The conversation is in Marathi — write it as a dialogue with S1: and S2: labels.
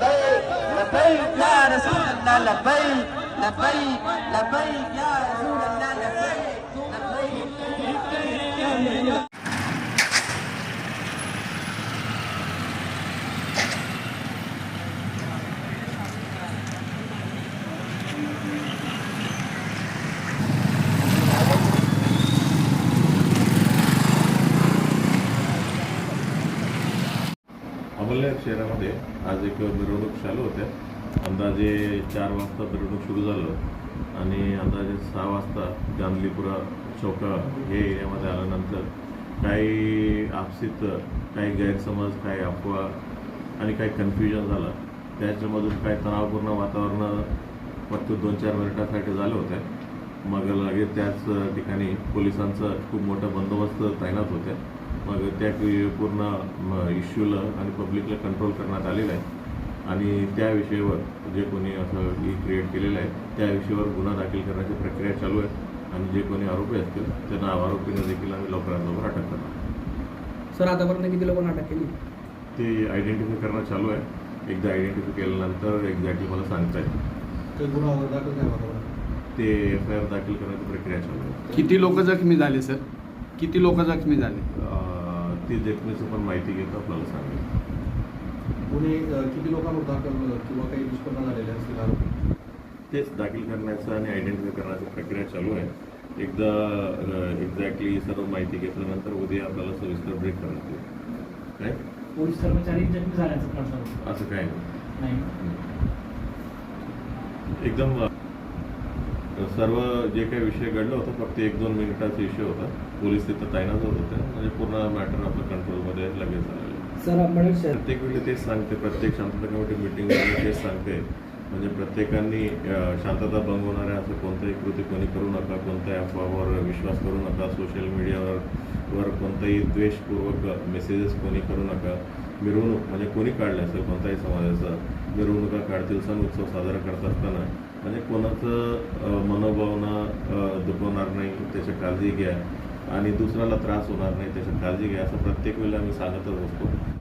S1: لبيك يا رسول الله لبيك لبيك يا رسول الله لبيك.
S2: अमलनेर शहरामध्ये आज एक मिरवणूक चालू होत्या. अंदाजे चार वाजता मिरवणूक सुरू झालं आणि अंदाजे सहा वाजता जानलीपुरा चौका हे एरियामध्ये आल्यानंतर काही आपसीत काही गैरसमज काही अफवा आणि काही कन्फ्युजन झालं. त्याच्यामधून काही तणावपूर्ण वातावरण फक्त दोन चार मिनिटासाठी झालं होतं मग लगेच त्याच ठिकाणी पोलिसांचा खूप मोठा बंदोबस्त तैनात होत्या. मग त्या पूर्ण इश्यूला आणि पब्लिकला कंट्रोल करण्यात आलेलं आहे. आणि त्या विषयावर जे कोणी असं ही क्रिएट केलेलं आहे त्या विषयावर गुन्हा दाखल करण्याची प्रक्रिया चालू आहे. आणि जे कोणी आरोपी असतील त्यांना आरोपींना देखील आम्ही लवकरात लवकर अटक करणार
S3: सर आतापर्यंत किती लोकांना अटक केली?
S2: ते आयडेंटिफाय करणं चालू आहे. एकदा आयडेंटिफाय केल्यानंतर एक्झॅक्टली मला सांगता येईल
S4: गुन्हा दाखल नाही
S2: ते एफ आय आर दाखल करण्याची प्रक्रिया चालू आहे.
S5: किती लोक जखमी झाले सर? किती लोक जखमी झाले?
S2: अं, ती जखमीची पण माहिती घेतो आपल्याला सांगेल
S4: गुन्हे अ, किती लोकांवर दाखल किंवा काही दुष्पन्न झालेले असतील आरोपी?
S2: तेच दाखल करण्याचं आणि आयडेंटिफाय करण्याची प्रक्रिया चालू आहे. एकदा एक्झॅक्टली सर्व माहिती घेतल्यानंतर उद्या आपल्याला सविस्तर ब्रेक करण्यात येईल. काय?
S6: पोलीस कर्मचारी जखमी झाल्याचं
S2: असं काय? नाही.
S6: नाही
S2: एकदम सर्व जे काही विषय घडलं होतं फक्त एक दोन मिनिटाचा इश्यू होता. पोलीस तिथं तैनात होत. होते म्हणजे पूर्ण मॅटर आपल्या कंट्रोलमध्ये लगेच
S3: शहर
S2: प्रत्येक वेळी तेच सांगते प्रत्येक शांतता कमिटी मिटिंगमध्ये तेच सांगते. म्हणजे प्रत्येकाने शांतता भंग होणाऱ्या असं कोणतंही कृती कोणी करू नका कोणत्याही अफवावर विश्वास करू नका सोशल मीडियावर वर कोणताही द्वेषपूर्वक मेसेजेस कोणी करू नका. मिरवणूक म्हणजे कोणी काढले असेल कोणत्याही समाजाचा? मिरवणुका काढतील सण उत्सव साजरा करत असताना. म्हणजे कोणाचं मनोभावना दुखवणार नाही त्याची काळजी घ्या. आणि दुसऱ्याला त्रास होणार नाही त्याची काळजी घ्या असं प्रत्येक वेळेला आम्ही सांगतच असतो.